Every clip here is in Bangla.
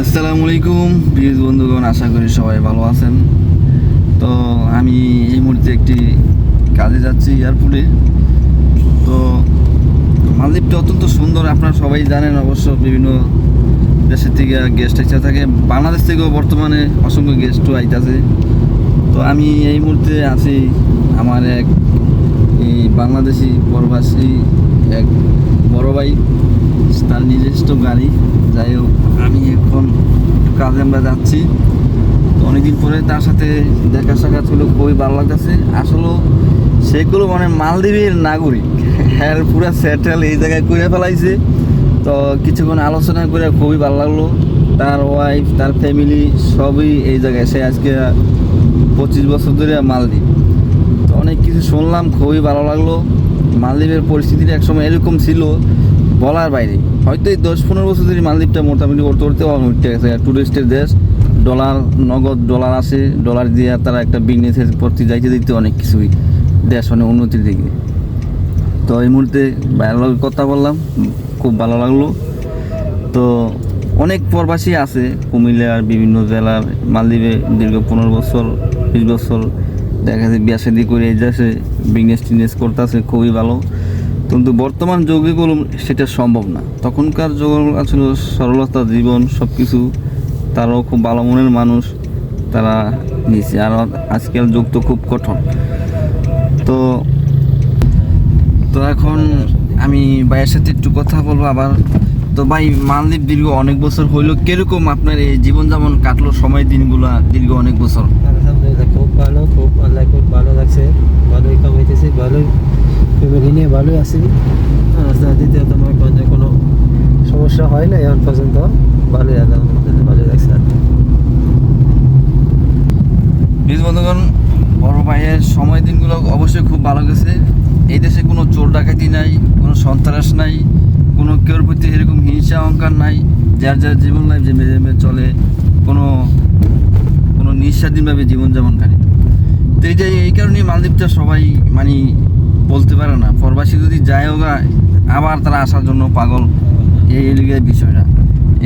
আসসালামু আলাইকুম প্লিজ বন্ধুগণ, আশা করি সবাই ভালো আছেন। তো আমি এই মুহূর্তে একটি কাজে যাচ্ছি এয়ারপোর্টে। তো মালদ্বীপটা অত্যন্ত সুন্দর, আপনারা সবাই জানেন অবশ্য বিভিন্ন দেশের থেকে গেস্ট এসে থাকে। বাংলাদেশ থেকেও বর্তমানে অসংখ্য গেস্টও আইতাছে। তো আমি এই মুহূর্তে আছি আমার এক এই বাংলাদেশি প্রবাসী এক বড় ভাই। তার নিজস্ব গাড়ি, যাই হোক কাজে আমরা যাচ্ছি। অনেকদিন পরে তার সাথে দেখা সাক্ষাৎ হলো, খুবই ভালো লাগতেছে। আসলে সেগুলো মানে মালদ্বীপের নাগরিক। হ্যাঁ পুরো সেটেল এই জায়গায় করে ফেলাইছে। তো কিছুক্ষণ আলোচনা করে খুবই ভালো লাগল। তার ওয়াইফ তার ফ্যামিলি সবই এই জায়গায়। সে আজকে পঁচিশ বছর ধরে মালদ্বীপ। তো অনেক কিছু শুনলাম, খুবই ভালো লাগল। মালদ্বীপের পরিস্থিতিটা একসময় এরকম ছিল বলার বাইরে। হয়তো এই দশ পনেরো বছর ধরে মালদ্বীপটা মোটামুটি করতে করতে উঠে গেছে। টুরিস্টের দেশ ডলার নগদ ডলার আসে ডলার দিয়ে তারা একটা বিজনেসের প্রতি যাইতে দিতে অনেক কিছুই দেশ অনেক উন্নতির দিকে। তো এই মুহূর্তে লাগে কথা বললাম, খুব ভালো লাগল। তো অনেক প্রবাসী আছে কুমিল্লার বিভিন্ন জেলার, মালদ্বীপে দীর্ঘ পনেরো বছর, বিশ বছর দেখা যায় বিয়া শাদি করে এই দেশে বিজনেস টিজনেস করতেছে, খুবই ভালো। কিন্তু বর্তমান যৌগিকগুলো সেটা সম্ভব না। তখনকার যুগগুলো ছিল সরলতা, জীবন সব কিছু তারাও খুব ভালো মনের মানুষ, তারা নিছে আর আজকাল যুগ তো খুব কঠোর। তো তো এখন আমি ভাইয়ের সাথে একটু কথা বলব আবার। তো ভাই, মালদ্বীপ দীর্ঘ অনেক বছর হইল। কীরকম আপনার এই জীবনযাপন কাটলো সময় দিনগুলা দীর্ঘ অনেক বছর? খুব ভালো, খুব আল্লাহ খুব ভালো লাগছে। ভালোই কামাইতেছি, ভালোই ফ্যামিলি নিয়ে ভালোই আছি। আর দ্বিতীয় তোমার কোনো কোনো সমস্যা হয় না এখন পর্যন্ত? ভালোই আলহামদুলিল্লাহ ভালোই লাগছে আর কি। বন্ধুগণ বড় ভাইয়ের সময় দিনগুলো অবশ্যই খুব ভালো গেছে। এই দেশে কোনো চোর ডাকাতি নাই কোনো সন্ত্রাস নাই কোনো কেউর প্রতি এরকম হিংসা অহংকার নাই যার যার জীবন লাইফ যে মেজে মেজে চলে কোনো কোনো নিঃস্বাধীনভাবে জীবনযাপনকারী। তো এই যে এই কারণে মালদ্বীপটা সবাই মানে বলতে পারে না। প্রবাসী যদি যায় হোগা আবার তারা আসার জন্য পাগল। এই এলাকার বিষয়টা।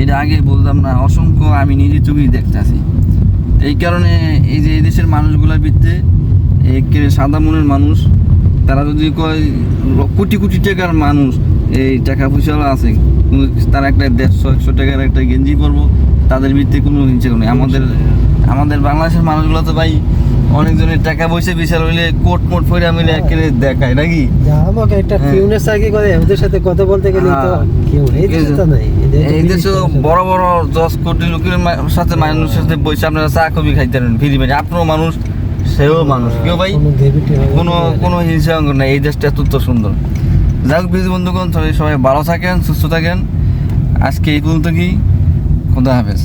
এটা আগে বলতাম না অসংখ্য আমি নিজে চোখেই দেখতে আসি এই কারণে এই যে এই দেশের মানুষগুলোর ভিত্তে সাদা মনের মানুষ তারা যদি কয় কোটি কোটি টাকার মানুষ এই টাকা পয়সা আছে তারা একটা দেড়শো একশো টাকার একটা গেঞ্জি পরবো তাদের ভিত্তি কোনো হিংসা নেই। আমাদের আমাদের বাংলাদেশের মানুষগুলো তো ভাই অনেকজনের টাকা পয়সা বিশাল হইলে কোট মোট ফইরা মিলে একেবারে দেখায় নাকি? আমাকে একটা হ্যাঁ। ফিউনের চাকরি করে ওদের সাথে কথা বলতে গেলে তো হ্যাঁ। কেউ এই দেশে তো নাই এই দেশে বড় বড় দশ কোটি লোকের সাথে মানুষের সাথে আপনারা চা কবি খাইতে পারেন ফিরি মানে আপনারও মানুষ সেও মানুষ। কেউ ভাই কোনো কোনো হিংসা অঙ্গ নাই। এই দেশটা অত্যন্ত সুন্দর। যাই হোক বন্ধুগণ সবাই সবাই ভালো থাকেন সুস্থ থাকেন। আজকে এই পর্যন্ত কি? খুদা হাফেজ।